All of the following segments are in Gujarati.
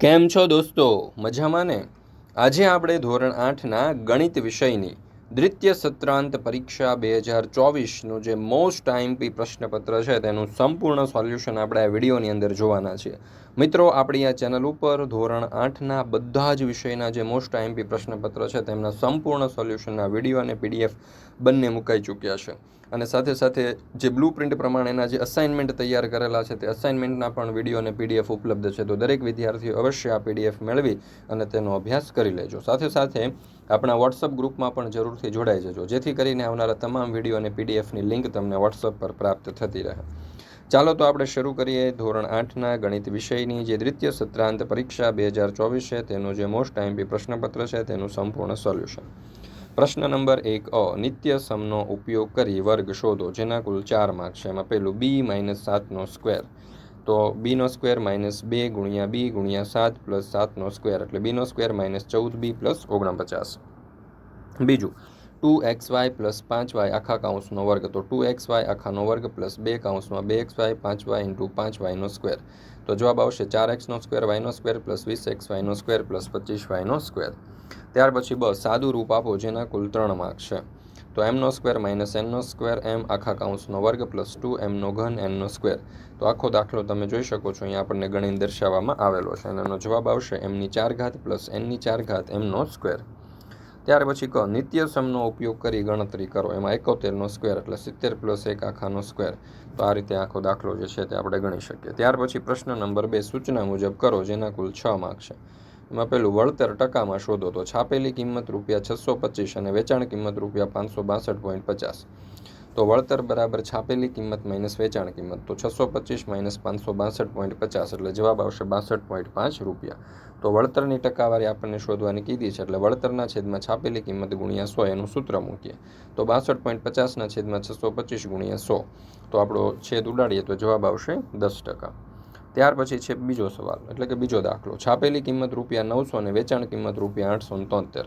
કેમ છો દોસ્તો? મજામાં ને? આજે આપણે ધોરણ આઠના ગણિત વિષયની દ્વિતીય સત્રાંત પરીક્ષા બે હજાર ચોવીસનું જે મોસ્ટ આઈમપી પ્રશ્નપત્ર છે, તેનું સંપૂર્ણ સોલ્યુશન આપણે આ વિડીયોની અંદર જોવાના છીએ મિત્રો, આપણી આ ચેનલ ઉપર ધોરણ આઠના બધા જ વિષયના જે મોસ્ટ આઈએમપી પ્રશ્નપત્ર છે, તેમના સંપૂર્ણ સોલ્યુશનના વીડિયો અને પીડીએફ બંને મુકાઈ ચૂક્યા છે. અને સાથે સાથે જે બ્લુ પ્રિન્ટ પ્રમાણેના જે અસાઇનમેન્ટ તૈયાર કરેલા છે, તે અસાઇનમેન્ટના પણ વીડિયો અને પીડીએફ ઉપલબ્ધ છે. તો દરેક વિદ્યાર્થીઓ અવશ્ય આ પીડીએફ મેળવી અને તેનો અભ્યાસ કરી લેજો. સાથે સાથે આપણા વોટ્સઅપ ગ્રુપમાં પણ જરૂરથી જોડાઈ જજો. જેથી કરીને આવનારા તમામ વીડિયો અને પીડીએફની લિંક તમને વોટ્સઅપ પર પ્રાપ્ત થતી રહે. ચાલો તો આપણે શરૂ કરીએ ધોરણ આઠના ગણિત વિષયની. જે દ્વિતીય સત્રાંત પરીક્ષા બે હજાર ચોવીસ છે, તેનું જે મોસ્ટ આઈએમપી પ્રશ્નપત્ર છે, તેનું સંપૂર્ણ સોલ્યુશન પ્રશ્ન નંબર એક, અ, નિત્ય સમનો ઉપયોગ કરી વર્ગ શોધો, જેના કુલ ચાર માર્ક છે. એમાં પહેલું બી માઇનસ સાતનો સ્ક્વેર તો બીનો સ્ક્વેર માઇનસ બે ગુણ્યા બી ગુણ્યા સાત પ્લસ સાતનો સ્ક્વેર એટલે બીનો સ્ક્વેર માઇનસ ચૌદ બી પ્લસ ઓગણપચાસ. બીજું ટુ એક્સ વાય પ્લસ પાંચ વાય આખા કાઉન્સનો વર્ગ. તો ટુ એક્સ વાય આખાનો વર્ગ પ્લસ બે કાઉન્સમાં બે એક્સ વાય પાંચ વાય ઇન્ટુ પાંચ વાયનો સ્ક્વેર તો જવાબ આવશે ચાર એક્સનો સ્ક્વેર વાયનો સ્ક્વેર પ્લસ વીસ એક્સ વાયનો સ્ક્વેર પ્લસ પચીસ વાયનો સ્ક્વેર ત્યાર પછી બસ સાદું રૂપ આપો જેના કુલ ત્રણ માર્ક છે. તો એમનો સ્ક્વેર માઇનસ એનનો સ્ક્વેર એમ આખા કાઉન્સનો વર્ગ પ્લસ ટુ એમનો ઘન એનનો સ્ક્વેર તો આખો દાખલો તમે જોઈ શકો છો, અહીંયા આપણને ગણીને દર્શાવવામાં આવેલો છે. અને એનો જવાબ આવશે એમની ચાર ઘાત પ્લસ એનની ચાર ઘાત એમનો સ્ક્વેર ત્યાર પછી કહો, નિત્ય સમનો ઉપયોગ કરી ગણતરી કરો. એમાં એકોતેરનો સ્ક્વેર એટલે સિત્તેર પ્લસ એક આખાનો સ્ક્વેર તો આ રીતે આખો દાખલો જે છે તે આપણે ગણી શકીએ. ત્યાર પછી પ્રશ્ન નંબર બે સૂચના મુજબ કરો, જેના કુલ છ માર્ક છે. એમાં પેલું વળતર ટકામાં શોધો તો છાપેલી કિંમત રૂપિયા છસો પચીસ અને વેચાણ કિંમત રૂપિયા પાંચસો બાસઠ પોઈન્ટ પચાસ. તો વળતર બરાબર છાપેલી કિંમત માઇનસ વેચાણ કિંમત તો છસો પચીસ માઇનસ પાંચસો બાસઠ પોઈન્ટ પચાસ એટલે જવાબ આવશે બાસઠ પોઈન્ટ પાંચ રૂપિયા. તો વળતરની ટકાવારી આપણને શોધવાની કીધી છે એટલે વળતરના છેદમાં છાપેલી કિંમત ગુણ્યા સો એનું સૂત્ર મૂકીએ. તો બાસઠ પોઈન્ટ પચાસના છેદમાં છસો પચીસ ગુણ્યા સો. તો આપણો છેદ ઉડાડીએ તો જવાબ આવશે દસ ટકા. ત્યાર પછી છે બીજો સવાલ, એટલે કે બીજો દાખલો. છાપેલી કિંમત રૂપિયા નવસો અને વેચાણ કિંમત રૂપિયા આઠસો તોતેર.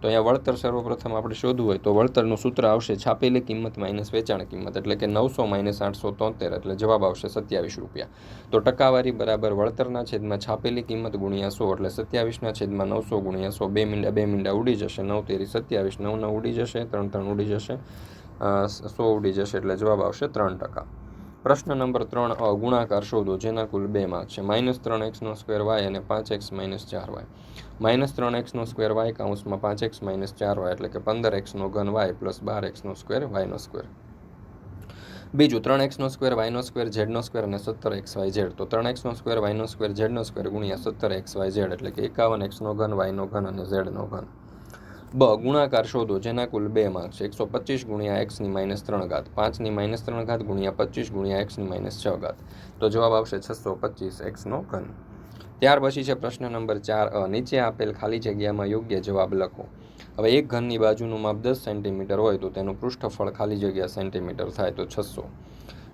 તો અહીંયા વળતર સર્વપ્રથમ આપણે શોધવું હોય તો વળતરનું સૂત્ર આવશે છાપેલી કિંમત માઇનસ વેચાણ કિંમત, એટલે કે નવસો માઇનસ આઠસો તોતેર, એટલે જવાબ આવશે સત્યાવીસ રૂપિયા. તો ટકાવારી બરાબર વળતરના છેદમાં છાપેલી કિંમત ગુણ્યા સો, એટલે સત્યાવીસના છેદમાં નવસો ગુણ્યા સો, બે મીંડા બે મીંડા ઉડી જશે, નવ તેરી સત્યાવીસ, નવ નવ ઉડી જશે, ત્રણ ત્રણ ઉડી જશે સો ઉડી જશે, એટલે જવાબ આવશે ત્રણ ટકા. પ્રશ્ન નંબર ત્રણ ગુણાકાર શોધો, જેના કુલ બે માર્ક છે. માઇનસ ત્રણ એક્સનો સ્ક્વેર વાય અને પાંચ એક્સ માઇનસ ચાર વાય. માઇનસ ત્રણ એક્સનો સ્ક્વેર વાય કાઉન્સમાં પાંચ એક્સ માઇનસ ચાર વાય, એટલે કે પંદર એક્સનો ઘન વાય પ્લસ બાર એક્સનો સ્ક્વેર વાયનો સ્ક્વેર. બીજું, ત્રણ એક્સનો સ્ક્વેર વાયનો સ્ક્વેર ઝેડનો સ્ક્વેર અને સત્તર એક્સ વાય ઝેડ. તો ત્રણ એક્સનો સ્ક્વેર વાયનો સ્ક્વેર ઝેડનો સ્ક્વેર ગુણ્યા સત્તર એક્સ વાય ઝેડ, એટલે કે એકાવન એક્સનો ઘન વાયનો ઘન અને ઝેડનો ઘન. બ ગુણાકાર શોધો, જેના કુલ બે માર્ક એકસો પચીસ ગુણ્યા એક્સની માઇનસ ત્રણ ઘાત પાંચની માઇનસ ત્રણ ઘાત ગુણ્યા પચીસ ગુણ્યા એક્સની માઇનસ છ ઘાત. તો જવાબ આવશે છસો પચીસ એક્સનો ઘન. ત્યાર પછી છે પ્રશ્ન નંબર ચાર, અ, નીચે આપેલ ખાલી જગ્યામાં યોગ્ય જવાબ લખો. હવે એક ઘનની બાજુનું માપ દસ સેન્ટીમીટર હોય તો તેનું પૃષ્ઠફળ ખાલી જગ્યા સેન્ટીમીટર થાય તો છસો.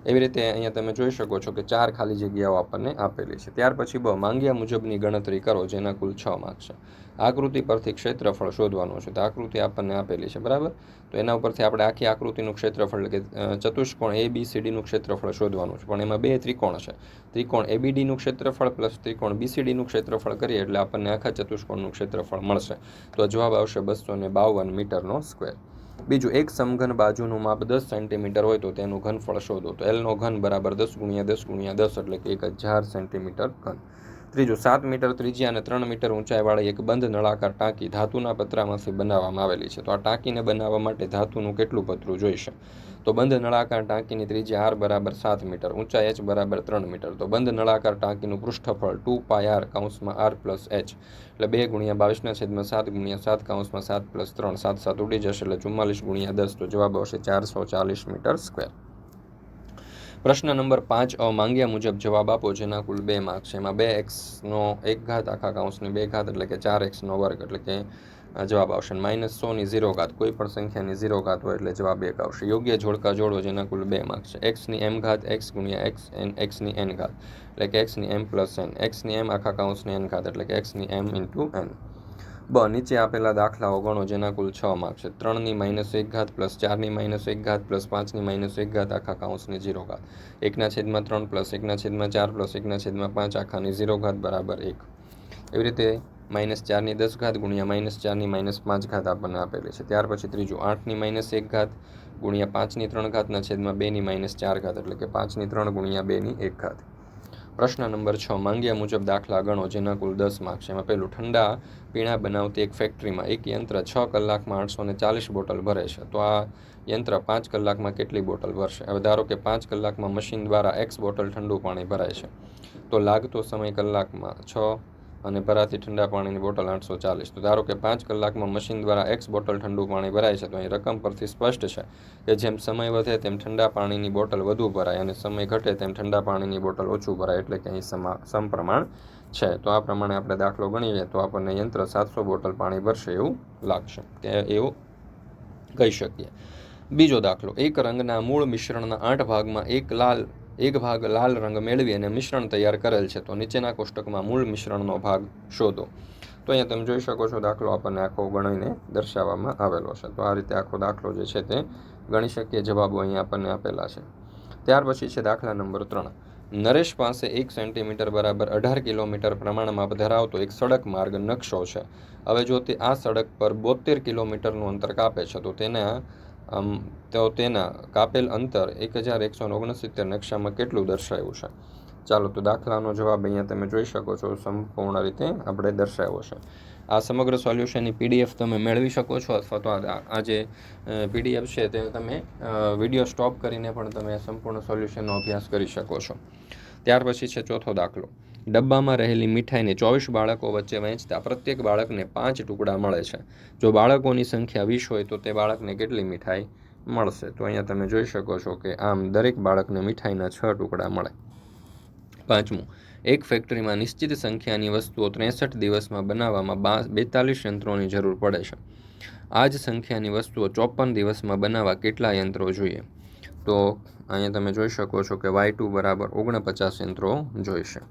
એવી રીતે અહીંયા તમે જોઈ શકો છો કે ચાર ખાલી જગ્યાઓ આપણને આપેલી છે. ત્યાર પછી બ, માંગ્યા મુજબની ગણતરી કરો, જેના કુલ છ માર્ક છે. આકૃતિ પરથી ક્ષેત્રફળ શોધવાનું છે. તો આકૃતિ આપણને આપેલી છે, બરાબર? તો એના ઉપરથી આપણે આખી આકૃતિનું ક્ષેત્રફળ કે ચતુષ્કોણ એ બી સી ડીનું ક્ષેત્રફળ શોધવાનું છે. પણ એમાં બે ત્રિકોણ છે. ત્રિકોણ એબીડીનું ક્ષેત્રફળ પ્લસ ત્રિકોણ બીસીડીનું ક્ષેત્રફળ કરીએ, એટલે આપણને આખા ચતુષ્કોણનું ક્ષેત્રફળ મળશે. તો જવાબ આવશે બસો બાવન મીટરનો સ્ક્વેર. બીજું, એક સમઘન બાજુનું માપ દસ સેન્ટીમીટર હોય તો તેનું ઘનફળ શોધો. તો એલનો ઘન બરાબર દસ ગુણ્યા દસ ગુણ્યા દસ એટલે કે એક હજાર સેન્ટીમીટર ઘન. ત્રીજું, સાત મીટર ત્રીજી અને ત્રણ મીટર ઊંચાઈવાળી એક બંધ નળાકાર ટાંકી ધાતુના પતરામાંથી બનાવવામાં આવેલી છે. તો આ ટાંકીને બનાવવા માટે ધાતુનું કેટલું પતરું જોઈશે? તો બંધ નળાકાર ટાંકીની ત્રીજી આર બરાબર સાત મીટર, ઊંચાઈ એચ બરાબર ત્રણ મીટર. તો બંધ નળાકાર ટાંકીનું પૃષ્ઠફળ ટુ પાય આર કાઉન્સમાં આર પ્લસ એચ. એટલે બે ગુણ્યા બાવીસના છેદમાં સાત ગુણ્યા સાત કાઉન્સમાં સાત પ્લસ ત્રણ, સાત સાત ઉડી જશે એટલે ચુમ્માલીસ ગુણ્યા દસ. તો જવાબ આવશે ચારસો ચાલીસ મીટર સ્ક્વેર. પ્રશ્ન નંબર પાંચ, અ, માંગ્યા મુજબ જવાબ આપો, જેના કુલ બે માર્ક છે. એમાં બે એક્સનો એક ઘાત, આખા કાઉન્સની બે ઘાત, એટલે કે ચાર એક્સનો વર્ગ, એટલે કે જવાબ આવશે. માઇનસ સોની ઝીરો ઘાત, કોઈ પણ સંખ્યાની ઝીરો ઘાત હોય, એટલે જવાબ એક આવશે. યોગ્ય જોડકા જોડો, જેના કુલ બે માર્ક છે. એક્સની એમ ઘાત એક્સ ગુણ્યા એક્સ એન એક્સની એન ઘાત, એટલે કે એક્સની એમ પ્લસ એન એક્સની એમ આખા કાઉન્સની એન ઘાત, એટલે કે એક્સની એમ ઇન્ટુ એન બ, નીચે આપેલા દાખલાઓ ગણો જેના કુલ છ માર્ક છે. ત્રણની માઇનસ એક ઘાત પ્લસ ચારની માઇનસ એક ઘાત પ્લસ પાંચની માઇનસ એક ઘાત આખા કાઉન્સની ઝીરો ઘાત. એકના છેદમાં ત્રણ પ્લસ એકના છેદમાં ચાર પ્લસ એકના છેદમાં પાંચ આખાની ઝીરો ઘાત બરાબર એક. એવી રીતે માઇનસ ચારની દસ ઘાત ગુણ્યા માઇનસ ચારની માઇનસ પાંચ ઘાત આપણને આપેલી છે. ત્યાર પછી ત્રીજું, આઠની માઇનસ એક ઘાત ગુણ્યા પાંચની ત્રણ ઘાતના છેદમાં બેની માઇનસ ચાર ઘાત એટલે કે પાંચની ત્રણ ગુણ્યા બેની એક ઘાત. પ્રશ્ન નંબર છ. માંગ્યા મુજબ દાખલા ગણો, જેના કુલ દસ માર્ક છે એમાં પહેલું ઠંડા પીણા બનાવતી એક ફેક્ટરીમાં એક યંત્ર છ કલાકમાં આઠસો ને ચાલીસ બોટલ ભરે છે. તો આ યંત્ર પાંચ કલાકમાં કેટલી બોટલ ભરશે? હવે ધારો કે પાંચ કલાકમાં મશીન દ્વારા એક્સ બોટલ ઠંડુ પાણી ભરાય છે. તો લાગતો સમય કલાકમાં છ અને ભરાતી ઠંડા પાણીની બોટલ આઠસો ચાલીસ. તો ધારો કે પાંચ કલાકમાં મશીન દ્વારા એક્સ બોટલ ઠંડુ પાણી ભરાય છે, તો અહીં રકમ પરથી સ્પષ્ટ છે કે જેમ સમય વધે તેમ ઠંડા પાણીની બોટલ વધુ ભરાય અને સમય ઘટે તેમ ઠંડા પાણીની બોટલ ઓછું ભરાય, એટલે કે અહીં સમા, સમપ્રમાણ છે. તો આ પ્રમાણે આપણે દાખલો ગણીએ તો આપણને યંત્ર સાતસો બોટલ પાણી ભરશે એવું લાગશે. કે એવું કહી શકીએ. બીજો દાખલો, એક રંગના મૂળ મિશ્રણના આઠ ભાગમાં એક લાલ એક ભાગ લાલ રંગ મેળવી અને મિશ્રણ તૈયાર કરેલ છે. તો નીચેના કોષ્ટકમાં મૂળ મિશ્રણનો ભાગ શોધો. તો અહીંયા તમે જોઈ શકો છો, દાખલો આપણને આખો ગણીને દર્શાવવામાં આવેલો છે. તો આ રીતે આખો દાખલો જે છે તે ગણી શકીએ જવાબો અહીંયા આપણને આપેલા છે. ત્યાર પછી છે દાખલા નંબર ત્રણ. નરેશ પાસે એક સેન્ટીમીટર બરાબર અઢાર કિલોમીટર પ્રમાણમાં ધરાવતો એક સડક માર્ગ નકશો છે. હવે જો તે આ સડક પર બોતેર કિલોમીટરનું અંતર કાપે છે, તો તેના આમ, તો તેના કાપેલ અંતર એક હજાર એકસો ઓગણસિત્તેર નકશામાં કેટલું દર્શાવ્યું છે? ચાલો, તો દાખલાનો જવાબ અહીંયા તમે જોઈ શકો છો, સંપૂર્ણ રીતે આપણે દર્શાવ્યો છે. આ સમગ્ર સોલ્યુશનની પીડીએફ તમે મેળવી શકો છો, અથવા તો આ જે પીડીએફ છે તે તમે વીડિયો સ્ટોપ કરીને પણ તમે સંપૂર્ણ સોલ્યુશનનો અભ્યાસ કરી શકો છો. ત્યાર પછી છે ચોથો દાખલો. ડબ્બામાં રહેલી મીઠાઈને ચોવીસ બાળકો વચ્ચે વહેંચતા પ્રત્યેક બાળકને પાંચ ટુકડા મળે છે. જો બાળકોની સંખ્યા વીસ હોય તો તે બાળકને કેટલી મીઠાઈ મળશે? તો અહીંયા તમે જોઈ શકો છો કે આમ દરેક બાળકને મીઠાઈના છ ટુકડા મળે. પાંચમું, એક ફેક્ટરીમાં નિશ્ચિત સંખ્યાની વસ્તુઓ ત્રેસઠ દિવસમાં બનાવવામાં બા, બેતાલીસ યંત્રોની જરૂર પડે છે. આ જ સંખ્યાની વસ્તુઓ ચોપન દિવસમાં બનાવવા કેટલા યંત્રો જોઈએ? તો અહીંયા તમે જોઈ શકો છો કે વાય ટુ બરાબર ઓગણપચાસ યંત્રો જોઈશે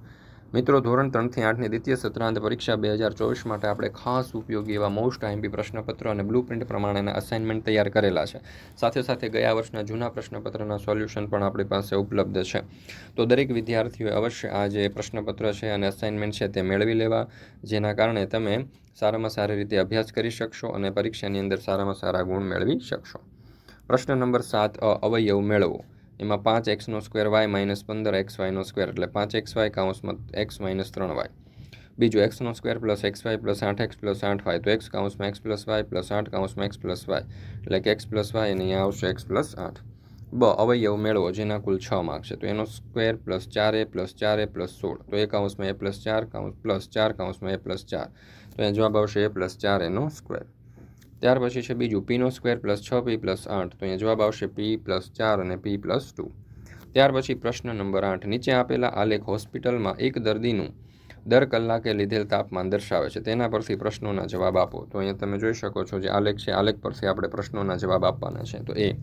મિત્રો, ધોરણ ત્રણથી આઠની દ્વિતીય સત્રાંત પરીક્ષા બે હજાર ચોવીસ માટે આપણે ખાસ ઉપયોગી એવા મોસ્ટ આઈએમપી પ્રશ્નપત્ર અને બ્લુ પ્રિન્ટ પ્રમાણેના અસાઇનમેન્ટ તૈયાર કરેલા છે. સાથે સાથે ગયા વર્ષના જૂના પ્રશ્નપત્રના સોલ્યુશન પણ આપણી પાસે ઉપલબ્ધ છે. તો દરેક વિદ્યાર્થીઓએ અવશ્ય આ જે પ્રશ્નપત્ર છે અને અસાઇનમેન્ટ છે તે મેળવી લેવા, જેના કારણે તમે સારામાં સારી રીતે અભ્યાસ કરી શકશો અને પરીક્ષાની અંદર સારામાં સારા ગુણ મેળવી શકશો. પ્રશ્ન નંબર સાત અવયવ મેળવો. એમાં પાંચ એક્સનો સ્ક્વેર વાય માઇનસ પંદર એક્સ વાયનો સ્ક્વેર એટલે પાંચ એક્સ વાય કાઉન્સમાં એક્સ માઇનસ ત્રણ વાય બીજું એક્સનો square plus x y plus આઠ એક્સ પ્લસ આઠ વાય તો એક્સ કાઉન્સમાં એક્સ પ્લસ વાય પ્લસ આઠ કાઉન્સમાં એક્સ પ્લસ વાય એટલે કે એક્સ પ્લસ વાય અને અહીંયા આવશે એક્સ પ્લસ આઠ. બ, અવયવ મેળવો, જેના કુલ છ માર્ક છે. તો એનો સ્ક્વેર પ્લસ ચાર એ પ્લસ ચાર એ પ્લસ સોળ. તો એ કાઉન્સમાં એ પ્લસ ચાર, કાઉન્સ પ્લસ ચાર, કાઉન્સમાં એ પ્લસ ચાર. તો એ જવાબ આવશે એ પ્લસ ચાર એનો સ્ક્વેર ત્યાર પછી છે બીજું પીનો સ્ક્વેર પ્લસ છ પી પ્લસ આઠ. તો અહીંયા જવાબ આવશે પી પ્લસ ચાર અને પી પ્લસ ટુ ત્યાર પછી પ્રશ્ન નંબર આઠ. નીચે આપેલા આલેખ હોસ્પિટલમાં એક દર્દીનું દર કલાકે લીધેલ તાપમાન દર્શાવે છે. તેના પરથી પ્રશ્નોના જવાબ આપો. તો અહીંયા તમે જોઈ શકો છો જે આલેખ છે, આલેખ પરથી આપણે પ્રશ્નોના જવાબ આપવાના છે. તો એ,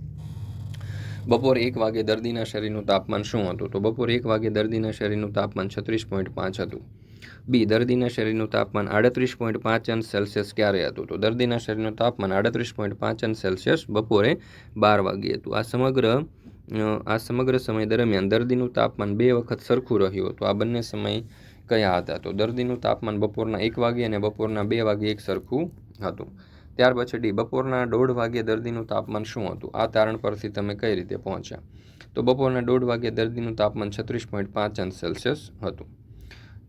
બપોર એક વાગે દર્દીના શરીરનું તાપમાન શું હતું? તો બપોર એક વાગે દર્દીના શરીરનું તાપમાન છત્રીસ પોઈન્ટ પાંચ હતું. બી, દર્દીના શરીરનું તાપમાન આડત્રીસ પોઈન્ટ પાંચ અંશ સેલ્સિયસ ક્યારે હતું? તો દર્દીના શરીરનું તાપમાન આડત્રીસ પોઈન્ટ પાંચ અંશ સેલ્સિયસ બપોરે બાર વાગ્યે હતું. આ સમગ્ર આ સમગ્ર સમય દરમિયાન દર્દીનું તાપમાન બે વખત સરખું રહ્યું હતું. આ બંને સમય કયા હતા? તો દર્દીનું તાપમાન બપોરના એક વાગ્યે અને બપોરના બે વાગ્યે એક સરખું હતું. ત્યાર પછી ડી, બપોરના દોઢ વાગ્યે દર્દીનું તાપમાન શું હતું? આ તારણ પરથી તમે કઈ રીતે પહોંચ્યા? તો બપોરના દોઢ વાગ્યે દર્દીનું તાપમાન છત્રીસ પોઈન્ટ પાંચ અંશ સેલ્સિયસ હતું.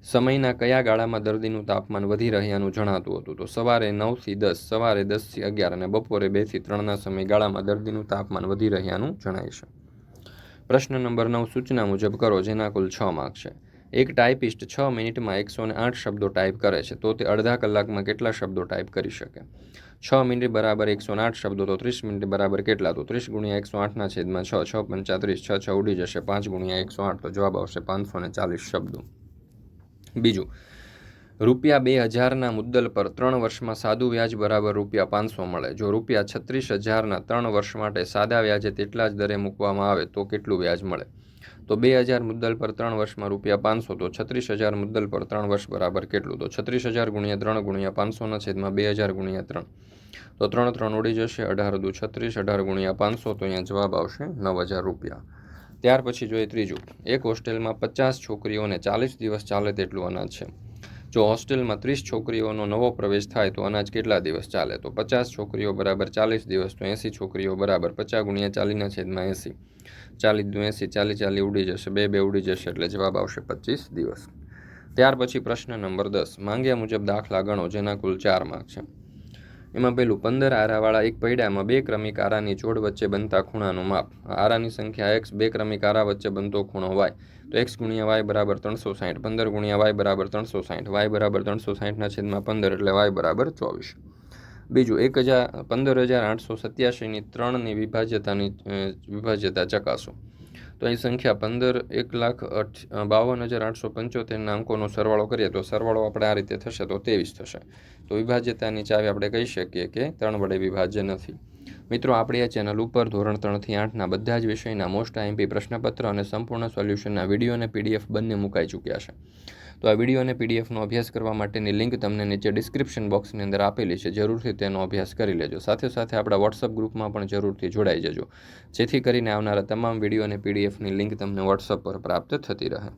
સમયના કયા ગાળામાં દર્દીનું તાપમાન વધી રહ્યાનું જણાતું હતું? તો સવારે નવથી દસ, સવારે દસથી અગિયાર અને બપોરે બેથી ત્રણના સમયગાળામાં દર્દીનું તાપમાન વધી રહ્યાનું જણાય છે. પ્રશ્ન નંબર નવ સૂચના મુજબ કરો, જેના કુલ છ માર્ક છે. એક ટાઈપિસ્ટ છ મિનિટમાં એકસો આઠ શબ્દો ટાઈપ કરે છે, તો તે અડધા કલાકમાં કેટલા શબ્દો ટાઈપ કરી શકે? છ મિનિટ બરાબર એકસો આઠ શબ્દો, તો ત્રીસ મિનિટ બરાબર કેટલા? તો ત્રીસ ગુણ્યા એકસો આઠના છેદમાં છ છ પંચાત્રીસ છ છ ઉડી જશે પાંચ ગુણ્યા એકસો આઠ, તો જવાબ આવશે પાંચસો ને ચાલીસ શબ્દો. બીજું, રૂપિયા બે હજારના મુદ્દલ પર ત્રણ વર્ષમાં સાદું વ્યાજ બરાબર રૂપિયા પાંચસો મળે. જો રૂપિયા છત્રીસ હજારના ત્રણ વર્ષ માટે સાદા વ્યાજે તેટલા જ દરે મૂકવામાં આવે, તો કેટલું વ્યાજ મળે? તો બે હજાર મુદ્દલ પર ત્રણ વર્ષમાં રૂપિયા પાંચસો, તો છત્રીસ હજાર મુદ્દલ પર ત્રણ વર્ષ બરાબર કેટલું? તો છત્રીસ હજાર ગુણ્યા ત્રણ ગુણ્યા પાંચસોના છેદમાં બે હજાર ગુણ્યા ત્રણ. તો ત્રણ ત્રણ ઉડી જશે, અઢાર દુ છત્રીસ, અઢાર ગુણ્યા પાંચસો, તો અહીંયા જવાબ આવશે નવ હજાર રૂપિયા. ત્યાર પછી જોઈએ ત્રીજું. એક હોસ્ટેલમાં પચાસ છોકરીઓને ચાલીસ દિવસ ચાલે તેટલું અનાજ છે. જો હોસ્ટેલમાં ત્રીસ છોકરીઓનો નવો પ્રવેશ થાય તો અનાજ કેટલા દિવસ ચાલે? તો પચાસ છોકરીઓ બરાબર ચાલીસ દિવસ, તો એંસી છોકરીઓ બરાબર પચાસ ગુણ્યા ચાલીના છેદમાં એંસી. ચાલીસ દુ એંસી ચાલી ચાલી ઉડી જશે, બે બે ઉડી જશે એટલે જવાબ આવશે પચીસ દિવસ. ત્યાર પછી પ્રશ્ન નંબર દસ. માંગ્યા મુજબ દાખલા ગણો, જેના કુલ ચાર માર્ક છે. એમાં પેલું પંદર આરાવાળા એક પૈડામાં બે ક્રમિક આરાની જોડ વચ્ચે બનતા ખૂણાનું માપ. આરાની સંખ્યા એક્સ બે ક્રમિક આરા વચ્ચે બનતો ખૂણો વાય તો એક્સ ગુણ્યા વાય બરાબર ત્રણસો સાઠ પંદર ગુણ્યા વાય બરાબર ત્રણસો સાઠ વાય બરાબર ત્રણસો સાઠના છેદમાં પંદર એટલે વાય બરાબર ચોવીસ. બીજું, એક હજાર, પંદર હજાર આઠસો સત્યાસીની ત્રણની વિભાજ્યતાની વિભાજ્યતા ચકાસો. તો અહીં સંખ્યા પંદર, એક લાખ અઠ બાવન હજાર આઠસો પંચોતેરના અંકોનો સરવાળો કરીએ તો સરવાળો આપણે આ રીતે થશે તો ત્રેવીસ થશે. તો વિભાજ્યતાની ચાવી આપણે કહી શકીએ કે ત્રણ વડે વિભાજ્ય નથી. મિત્રો, આપણી આ ચેનલ ઉપર ધોરણ ત્રણથી આઠના બધા જ વિષયના મોસ્ટ આઈએમપી પ્રશ્નપત્ર અને સંપૂર્ણ સોલ્યુશનના વીડિયો અને પીડીએફ બંને મુકાઈ ચૂક્યા છે. તો આ વીડિયો અને પીડીએફનો અભ્યાસ કરવા માટેની લિંક તમને નીચે ડિસ્ક્રિપ્શન બોક્સની અંદર આપેલી છે. જરૂરથી તેનો અભ્યાસ કરી લેજો. સાથે સાથે આપણા વોટ્સઅપ ગ્રુપમાં પણ જરૂરથી જોડાઈ જજો. જેથી કરીને આવનારા તમામ વીડિયો અને પીડીએફની લિંક તમને વોટ્સઅપ પર પ્રાપ્ત થતી રહે.